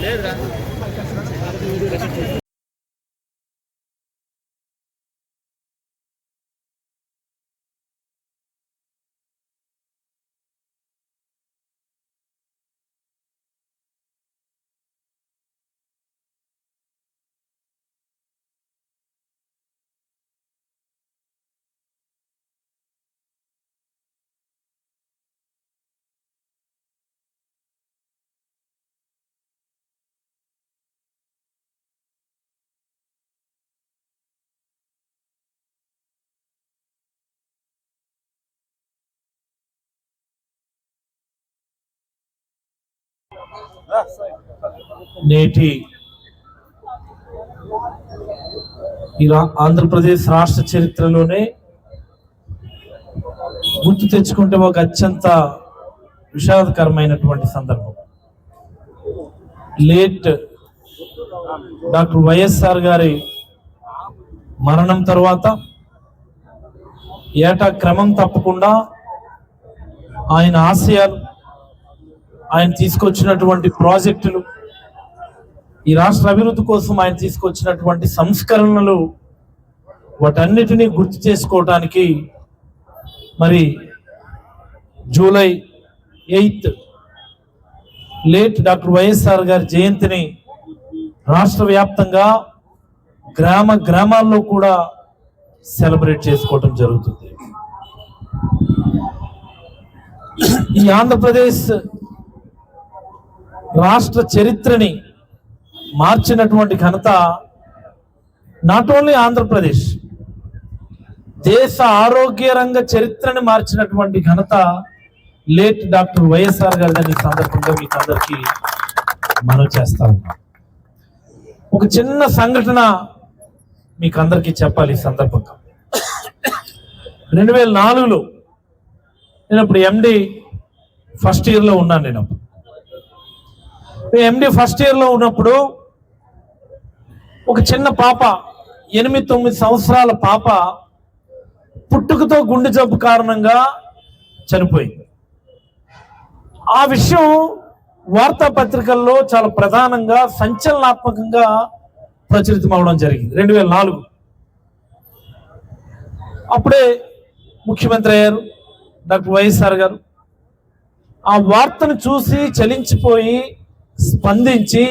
లేదురా. నేటి ఈ ఆంధ్రప్రదేశ్ రాష్ట్ర చరిత్రలోనే గుర్తు తెచ్చుకుంటే ఒక అత్యంత విషాదకరమైనటువంటి సందర్భం. లేట్ డాక్టర్ వైఎస్ఆర్ గారి మరణం తర్వాత ఏటా క్రమం తప్పకుండా ఆయన ఆశయాలు ఆయన తీసుకొచ్చినటువంటి ప్రాజెక్టులు ఈ రాష్ట్ర అభివృద్ధి కోసం ఆయన తీసుకొచ్చినటువంటి సంస్కరణలు వాటన్నిటినీ గుర్తు చేసుకోవటానికి మరి July eighth late doctor YSR గారి జయంతిని రాష్ట్ర వ్యాప్తంగా గ్రామ గ్రామాల్లో కూడా సెలబ్రేట్ చేసుకోవటం జరుగుతుంది. ఈ ఆంధ్రప్రదేశ్ రాష్ట్ర చరిత్రని మార్చినటువంటి ఘనత నాట్ ఓన్లీ ఆంధ్రప్రదేశ్ దేశ ఆరోగ్య రంగ చరిత్రని మార్చినటువంటి ఘనత లేట్ డాక్టర్ వైఎస్ఆర్ గారిని సందర్భంగా మీకు అందరికీ మనం చేస్తా ఉన్నాం. ఒక చిన్న సంఘటన మీకు అందరికీ చెప్పాలి ఈ సందర్భంగా. రెండు వేల నాలుగులో నేను ఇప్పుడు ఎండి ఫస్ట్ ఇయర్లో ఉన్నాను నేను అప్పుడు. ఎండి ఫస్ట్ ఇయర్లో ఉన్నప్పుడు ఒక చిన్న పాప ఎనిమిది తొమ్మిది సంవత్సరాల పాప పుట్టుకతో గుండె జబ్బు కారణంగా చనిపోయింది. ఆ విషయం వార్తాపత్రికల్లో చాలా ప్రధానంగా సంచలనాత్మకంగా ప్రచురితం అవడం జరిగింది. రెండు వేల నాలుగు. అప్పుడే ముఖ్యమంత్రి అయ్యారు డాక్టర్ వైఎస్ఆర్ గారు. ఆ వార్తను చూసి చలించిపోయి స్పందించి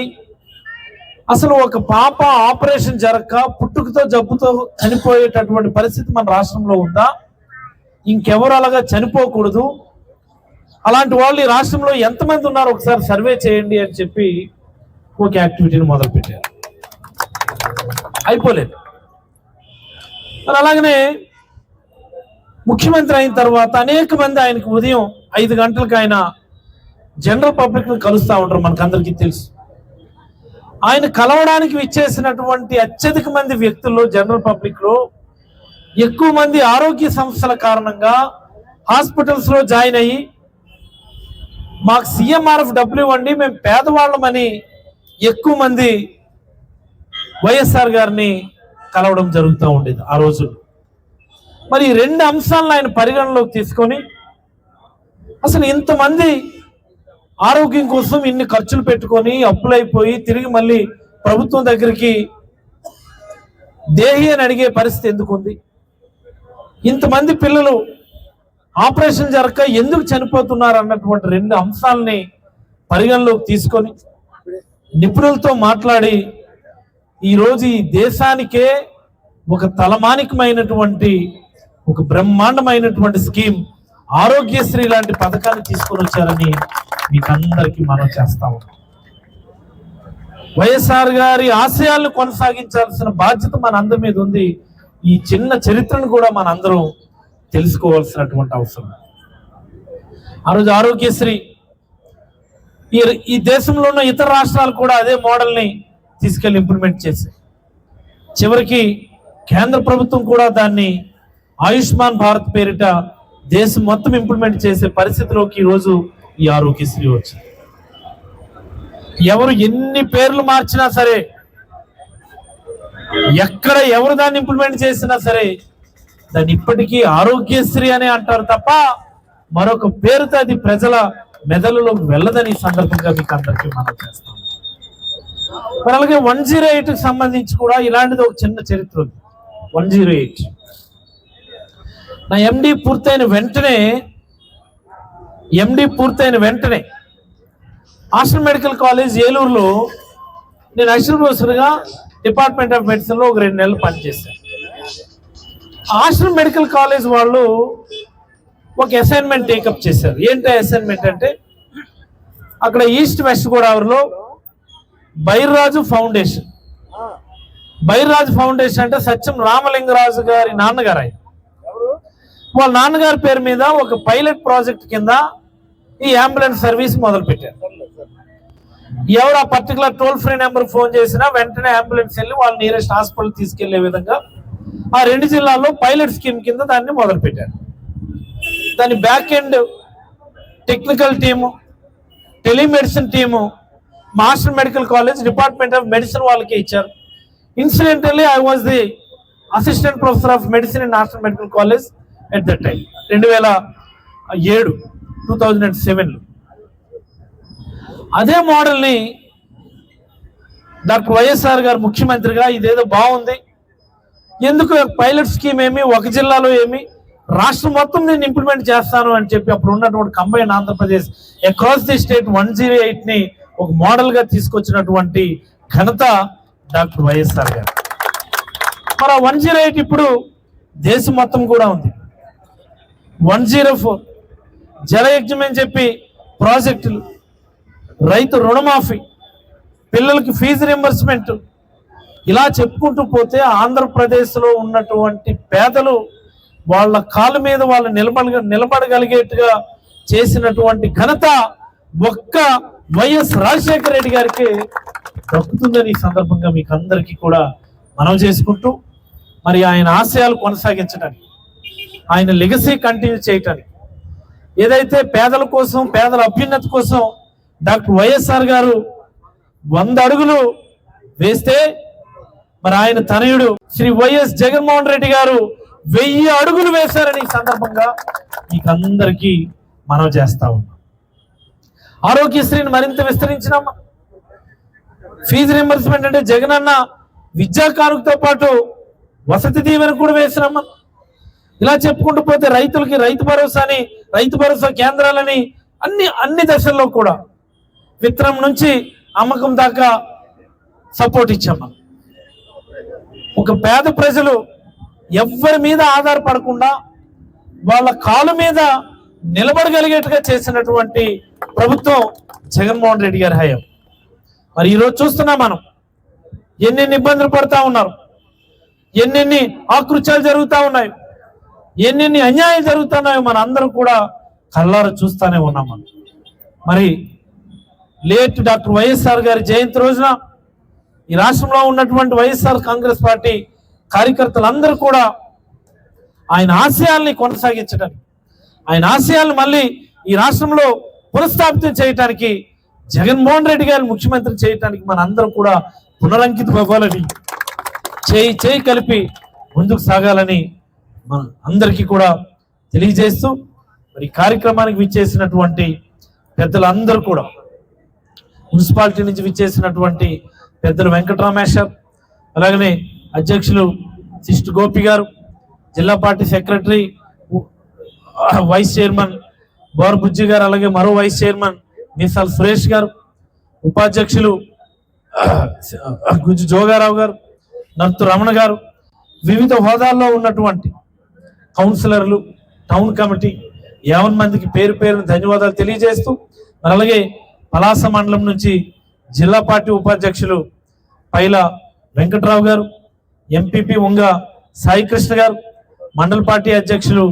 అసలు ఒక పాప ఆపరేషన్ జరగక పుట్టుకతో జబ్బుతో చనిపోయేటటువంటి పరిస్థితి మన రాష్ట్రంలో ఉందా? ఇంకెవరు అలాగా చనిపోకూడదు? అలాంటి వాళ్ళు ఈ రాష్ట్రంలో ఎంతమంది ఉన్నారో? ఒకసారి సర్వే చేయండి అని చెప్పి ఒక యాక్టివిటీని మొదలుపెట్టారు. అయిపోలేదు. మరి అలాగనే ముఖ్యమంత్రి అయిన తర్వాత అనేక మంది ఆయనకు ఉదయం ఐదు గంటలకు ఆయన జనరల్ పబ్లిక్ కలుస్తూ ఉంటారు మనకందరికీ తెలుసు. ఆయన కలవడానికి విచ్చేసినటువంటి అత్యధిక మంది వ్యక్తుల్లో జనరల్ పబ్లిక్లో ఎక్కువ మంది ఆరోగ్య సంస్థల కారణంగా హాస్పిటల్స్లో జాయిన్ అయ్యి మాకు సీఎంఆర్ఎఫ్ డబ్బులు ఇవ్వండి మేము పేదవాళ్ళమని ఎక్కువ మంది వైఎస్ఆర్ గారిని కలవడం జరుగుతూ ఉండేది ఆ రోజు. మరి ఈ రెండు అంశాలను ఆయన పరిగణలోకి తీసుకొని అసలు ఇంతమంది ఆరోగ్యం కోసం ఇన్ని ఖర్చులు పెట్టుకొని అప్పులైపోయి తిరిగి మళ్ళీ ప్రభుత్వం దగ్గరికి దేహి అని అడిగే పరిస్థితి ఎందుకుంది? ఇంతమంది పిల్లలు ఆపరేషన్ జరగక ఎందుకు చనిపోతున్నారు అన్నటువంటి రెండు అంశాలని పరిగణలోకి తీసుకొని నిపుణులతో మాట్లాడి ఈరోజు ఈ దేశానికే ఒక తలమానికమైనటువంటి ఒక బ్రహ్మాండమైనటువంటి స్కీమ్ ఆరోగ్యశ్రీ లాంటి పథకాన్ని తీసుకొని వచ్చారని మీకు అందరికీ మనం చేస్తా ఉంటాం. వైఎస్ఆర్ గారి ఆశయాలను కొనసాగించాల్సిన బాధ్యత మన అందరి మీద ఉంది. ఈ చిన్న చరిత్రను కూడా మన అందరం తెలుసుకోవాల్సినటువంటి అవసరం. ఆ రోజు ఆరోగ్యశ్రీ ఈ ఈ దేశంలో ఉన్న ఇతర రాష్ట్రాలు కూడా అదే మోడల్ని తీసుకెళ్ళి ఇంప్లిమెంట్ చేశాయి. చివరికి కేంద్ర ప్రభుత్వం కూడా దాన్ని ఆయుష్మాన్ భారత్ పేరిట దేశం మొత్తం ఇంప్లిమెంట్ చేసే పరిస్థితిలోకి ఈరోజు ఈ ఆరోగ్యశ్రీ వచ్చింది. ఎవరు ఎన్ని పేర్లు మార్చినా సరే ఎక్కడ ఎవరు దాన్ని ఇంప్లిమెంట్ చేసినా సరే దాన్ని ఇప్పటికీ ఆరోగ్యశ్రీ అని అంటారు తప్ప మరొక పేరుతో అది ప్రజల మెదడులోకి వెళ్ళదని సందర్భంగా మీకు అందరికీ మనం చేస్తాం. మరి అలాగే వన్ జీరో ఎయిట్కి సంబంధించి కూడా ఇలాంటిది ఒక చిన్న చరిత్ర ఉంది. One zero eight. నా ఎండి పూర్తయిన వెంటనే ఎండి పూర్తయిన వెంటనే ఆస్ట్రల్ మెడికల్ కాలేజ్ ఏలూరులో నేను అసిస్టెంట్ ప్రొఫెసర్గా డిపార్ట్మెంట్ ఆఫ్ మెడిసిన్లో ఒక రెండు నెలలు పనిచేశాను. ఆశ్రమ్ మెడికల్ కాలేజ్ వాళ్ళు ఒక అసైన్మెంట్ టేకప్ చేశారు. ఏంటి అసైన్మెంట్ అంటే అక్కడ ఈస్ట్ వెస్ట్ గోదావరిలో బైర్రాజు ఫౌండేషన్ బైర్రాజు ఫౌండేషన్ అంటే సత్యం రామలింగరాజు గారి నాన్నగారు ఆయన. వాళ్ళ నాన్నగారి పేరు మీద ఒక పైలట్ ప్రాజెక్ట్ కింద ఈ అంబులెన్స్ సర్వీస్ మొదలు పెట్టారు ఎవరు ఆ particular toll free number phone చేసినా వెంటనే అంబులెన్స్ వెళ్ళి వాళ్ళు నియరెస్ట్ హాస్పిటల్ తీసుకెళ్ళే విధంగా ఆ రెండు జిల్లాల్లో పైలట్ స్కీమ్ కింద దాన్ని మొదలుపెట్టారు. దాని back end technical team telemedicine team master medical college department of medicine వాళ్ళకి ఇచ్చారు. Incidentally I was the assistant professor of medicine in master medical college at the time రెండు వేల ఏడు. టూ థౌజండ్ అండ్ సెవెన్లో. అదే మోడల్ని డాక్టర్ వైఎస్ఆర్ గారు ముఖ్యమంత్రిగా ఇదేదో బాగుంది. ఎందుకు పైలట్ స్కీమ్ ఏమి ఒక జిల్లాలో ఏమి రాష్ట్రం మొత్తం నేను ఇంప్లిమెంట్ చేస్తాను అని చెప్పి అప్పుడు ఉన్నటువంటి combined Andhra Pradesh across the state one zero ఎయిట్ని ఒక మోడల్గా తీసుకొచ్చినటువంటి ఘనత డాక్టర్ వైఎస్ఆర్ గారు. మరి వన్ జీరో ఎయిట్ ఇప్పుడు దేశం మొత్తం కూడా ఉంది. వన్ జీరో ఫోర్ జలయజ్ఞం అని చెప్పి ప్రాజెక్టులు రైతు రుణమాఫీ పిల్లలకి ఫీజు రింబర్స్మెంట్ ఇలా చెప్పుకుంటూ పోతే ఆంధ్రప్రదేశ్లో ఉన్నటువంటి పేదలు వాళ్ళ కాళ్ళ మీద వాళ్ళు నిలబడ నిలబడగలిగేట్టుగా చేసినటువంటి ఘనత ఒక్క వైఎస్ రాజశేఖర రెడ్డి గారికి దక్కుతుందని ఈ సందర్భంగా మీకు అందరికీ కూడా మనం చేసుకుంటూ మరి ఆయన ఆశయాలు కొనసాగించడానికి ఆయన లెగసీ కంటిన్యూ చేయటానికి ఏదైతే పేదల కోసం పేదల అభ్యున్నతి కోసం డాక్టర్ వైఎస్ఆర్ గారు వంద అడుగులు వేస్తే మరి ఆయన తనయుడు శ్రీ వైఎస్ జగన్మోహన్ రెడ్డి గారు వెయ్యి అడుగులు వేశారని ఈ సందర్భంగా మీకు అందరికీ మనం చేస్తా ఉన్నాం. ఆరోగ్యశ్రీని మరింత విస్తరించినామా ఫీజు రింబర్స్మెంట్ అంటే జగన్ అన్న విద్యా కానుకతో పాటు వసతి దీవెన కూడా వేసినామా ఇలా చెప్పుకుంటూ పోతే రైతులకి రైతు భరోసాని రైతు భరోసా కేంద్రాలని అన్ని అన్ని దశల్లో కూడా విత్తనం నుంచి అమ్మకం దాకా సపోర్ట్ ఇచ్చామా? ఒక పేద ప్రజలు ఎవరి మీద ఆధారపడకుండా వాళ్ళ కాలు మీద నిలబడగలిగేట్టుగా చేసినటువంటి ప్రభుత్వం జగన్మోహన్ రెడ్డి గారి హయాం. మరి ఈరోజు చూస్తున్నాం మనం. ఎన్నెన్ని ఇబ్బందులు పడతా ఉన్నారు. ఎన్నెన్ని ఆకృత్యాలు జరుగుతూ ఉన్నాయి. ఎన్ని అన్యాయం జరుగుతున్నాయో మన అందరం కూడా కళ్ళారు చూస్తానే ఉన్నాం మనం. మరి లేట్ డాక్టర్ వైఎస్ఆర్ గారి జయంతి రోజున ఈ రాష్ట్రంలో ఉన్నటువంటి వైఎస్ఆర్ కాంగ్రెస్ పార్టీ కార్యకర్తలందరూ కూడా ఆయన ఆశయాల్ని కొనసాగించడానికి ఆయన ఆశయాలను మళ్ళీ ఈ రాష్ట్రంలో పునఃస్థాపితం చేయటానికి జగన్మోహన్ రెడ్డి గారిని ముఖ్యమంత్రి చేయటానికి మన అందరం కూడా పునరంకితం అవ్వాలని చేయి చేయి కలిపి ముందుకు సాగాలని మన అందరికీ కూడా తెలియజేస్తూ మరి కార్యక్రమానికి విచ్చేసినటువంటి పెద్దలందరూ కూడా మున్సిపాలిటీ నుంచి విచ్చేసినటువంటి పెద్దలు వెంకటరామేశ్వర్ అలాగనే అధ్యక్షులు సిస్ట్ గోపి గారు జిల్లా party secretary vice chairman Borbujji గారు అలాగే మరో వైస్ చైర్మన్ మీసాల సురేష్ గారు ఉపాధ్యక్షులు గుజ్జు జోగారావు గారు నర్తు రమణ గారు వివిధ హోదాల్లో ఉన్నటువంటి కౌన్సిలర్లు టౌన్ కమిటీ యావన్ మందికి పేరు పేరున ధన్యవాదాలు తెలియజేస్తూ మరి అలాగే పలాస మండలం నుంచి జిల్లా పార్టీ ఉపాధ్యక్షులు పైల వెంకట్రావు గారు ఎంపీపీ ఉంగ సాయికృష్ణ గారు మండల పార్టీ అధ్యక్షులు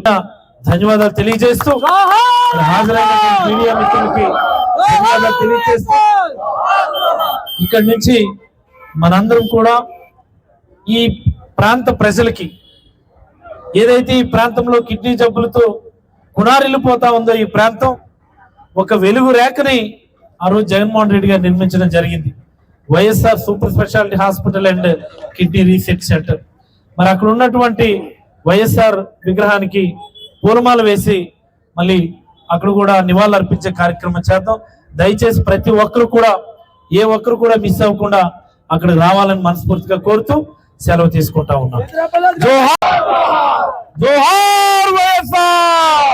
ధన్యవాదాలు తెలియజేస్తూ హాజరైన మీడియా మిత్రులకి ధన్యవాదాలు తెలియజేస్తూ ఇక్కడి నుంచి మనందరం కూడా ఈ ప్రాంత ప్రజలకి ఏదైతే ఈ ప్రాంతంలో కిడ్నీ జబ్బులతో కునారిల్లిపోతా ఉందో ఈ ప్రాంతం ఒక వెలుగు రేఖని ఆ రోజు జగన్మోహన్ రెడ్డి గారు నిర్మించడం జరిగింది. YSR super speciality hospital and kidney research centre. మరి అక్కడ ఉన్నటువంటి వైఎస్ఆర్ విగ్రహానికి పూలమాల వేసి మళ్ళీ అక్కడ కూడా నివాళులు అర్పించే కార్యక్రమం చేద్దాం. దయచేసి ప్రతి ఒక్కరు కూడా ఏ ఒక్కరు కూడా మిస్ అవ్వకుండా అక్కడ రావాలని మనస్ఫూర్తిగా కోరుతూ సెలవు తీసుకుంటా ఉన్నాం. జోహార్ వైఎస్ఆర్!